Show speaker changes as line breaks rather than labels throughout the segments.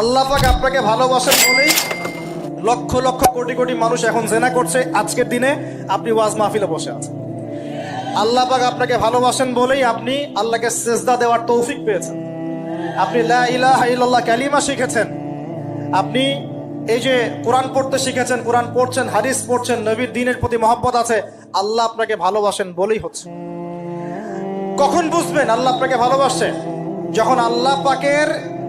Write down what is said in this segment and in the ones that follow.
আল্লাহ পাক আপনাকে ভালোবাসেন বলেই লক্ষ লক্ষ কোটি কোটি মানুষ এখন জেনা করছে আজকের দিনে আপনি ওয়াজ মাহফিলে বসে আছেন। আল্লাহ পাক আপনাকে ভালোবাসেন বলেই আপনি আল্লাহকে সেজদা দেওয়ার তৌফিক পেয়েছেন। আপনি লা ইলাহা ইল্লাল্লাহ কালিমা শিখেছেন। আপনি এই যে কোরআন পড়তে শিখেছেন, কোরআন পড়ছেন, হাদিস পড়ছেন, নবীর দিনের প্রতি মহব্বত আছে, আল্লাহ আপনাকে ভালোবাসেন বলেই হচ্ছে। কখন বুঝবেন আল্লাহ আপনাকে ভালোবাসছে? যখন আল্লাহ পাকের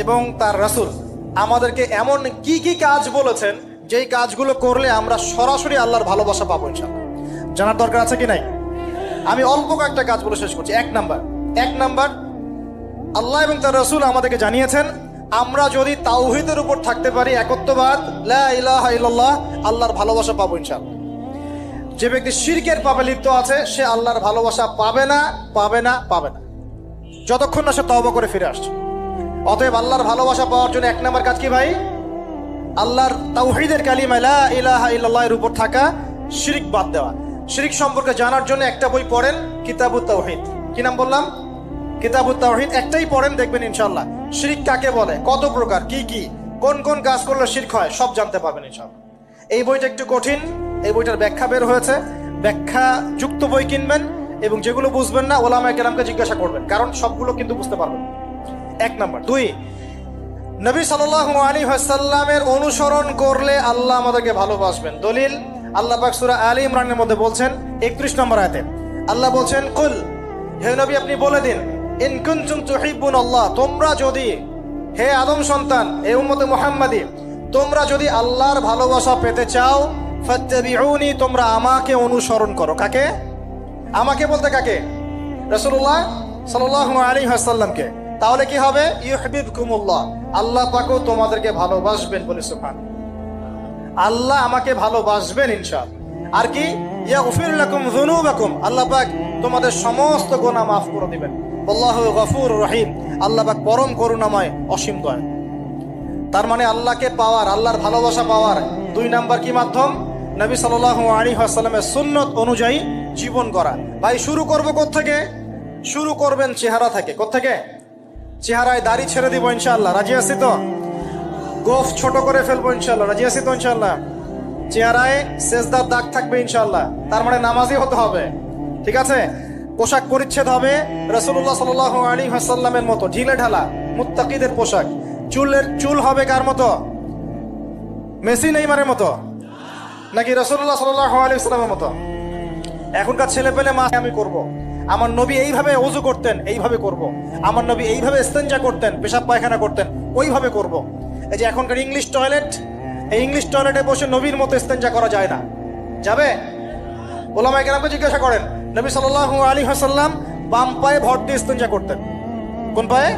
এবং তার রাসূল আমাদেরকে এমন কি কি কাজ বলেছেন, যেই কাজগুলো করলে আমরা সরাসরি আল্লাহর ভালোবাসা পাবো ইনশাআল্লাহ। জানার দরকার আছে কি নাই? আমি অল্প কয়েকটা কাজ বলে শেষ করছি। এক নাম্বার এক নাম্বার, আল্লাহ এবং তার রসুল আমাদেরকে জানিয়েছেন, আমরা যদি তাওহিদের উপর থাকতে পারি একত্ববাদ আল্লাহর ভালোবাসা পাবো ইনশাআল্লাহ। যে ব্যক্তি শিরকের পাপে লিপ্ত আছে, সে আল্লাহর ভালোবাসা পাবে না পাবে না পাবে না। যতক্ষণ না সে তওবা করে ফিরে আসছে। অতএব আল্লাহর ভালোবাসা পাওয়ার জন্য এক নম্বর কাজ কি ভাই? আল্লাহর তাওহীদের কালিমা লা ইলাহা ইল্লাল্লাহ এর উপর থাকা শিরিক বাদ দেওয়া। শিরিক সম্পর্কে জানার জন্য একটা বই পড়েন কিতাবুত তাওহীদ। কি নাম বললাম? কিতাবুত তাওহীদ একটাই পড়েন, দেখবেন ইনশাআল্লাহ। শিরিক কাকে বলে? কত প্রকার? কি কি? কোন কোন কাজ করলে শিরক হয়? সব জানতে পারবেন ইনশাআল্লাহ। এই বইটা একটু কঠিন, এই বইটার ব্যাখ্যা বের হয়েছে। ব্যাখ্যা যুক্ত বই কিনবেন এবং যেগুলো বুঝবেন না ওলামা কেরামকে জিজ্ঞাসা করবেন। কারণ সবগুলো কিন্তু বুঝতে পারবেন। এক নাম্বার। দুই, নবী সাল্লাল্লাহু আলী হাসাল্লামের অনুসরণ করলে আল্লাহ আমাদেরকে ভালোবাসবেন। দলিল, আল্লাহ পাক সূরা আলী ইমরানের মধ্যে বলছেন 31 নম্বর আয়াতে, আল্লাহ বলছেন, কুল, হে নবী, আপনি বলে দিন, ইন কুনতুম তুহিব্বুন আল্লাহ, তোমরা যদি, হে আদম সন্তান হে উম্মতে মুহাম্মাদি, তোমরা যদি আল্লাহর ভালোবাসা পেতে চাও, ফাত্তাবিউনি, তোমরা আমাকে অনুসরণ করো। কাকে? আমাকে বলতে কাকে? রাসূলুল্লাহ সাল্লাল্লাহু আলাইহি ওয়াসাল্লামকে। তাহলে কি হবে? ইউহিবকুমুল্লাহ আল্লাহ পাকও তোমাদেরকে ভালোবাসবেন বলে সুবহান আল্লাহ আমাকে ভালোবাসবেন, ইনশাআল্লাহ। আর কি? লাকুম যুনুবাকুম। আল্লাহ পাক তোমাদের সমস্ত গুনাহ মাফ করে দিবেন। গফুর রহিম। আল্লাহ পাক পরম করুণাময়, অসীম তার মানে আল্লাহকে পাওয়ার, আল্লাহর ভালোবাসা পাওয়ার দুই নাম্বার কি মাধ্যম? নবী ওয়াসাল্লামের সুন্নত অনুযায়ী জীবন করা ভাই, শুরু করব থেকে শুরু করবেন চেহারা থেকে। থেকে চেহারায় দাড়ি ছেড়ে দিব ইনশাল্লাহ রাজি আছি তো? গোফ ছোট করে ফেলব ইনশাল্লাহ রাজি আছি তো ইনশাআল্লাহ? চেহারায় সেজদার দাগ থাকবে ইনশাল্লাহ তার মানে নামাজি হতে হবে। ঠিক আছে? পোশাক পরিচ্ছেদ হবে রসুল্লাহ সাল আলী হাসাল্লামের মতো। ঢিলে ঢালা, মুত্তাকিদের পোশাক। চুলের চুল হবে কার মতো? মেসি নেইমারের মতো? নাকি রসুল্লাহ সাল্লাহ আলী ইসলামের মতো? এখনকার ছেলে পেলে মা আমি করব। আমার নবী এইভাবে অজু করতেন, এইভাবে করব। আমার নবী এইভাবে স্তেঞ্জা করতেন, পেশাব পায়খানা করতেন, ওইভাবে করব। এই যে এখনকার ইংলিশ টয়লেট এই ইংলিশ টয়লেটে বসে নবীর মতো স্তেঞ্জা করা যায় না যাবে ওলামা কেরামকে জিজ্ঞাসা করেন, নবী সাল আলী হাসাল্লাম বাম পায়ে ভর দিয়ে স্তেঞ্জা করতেন কোন পায়ে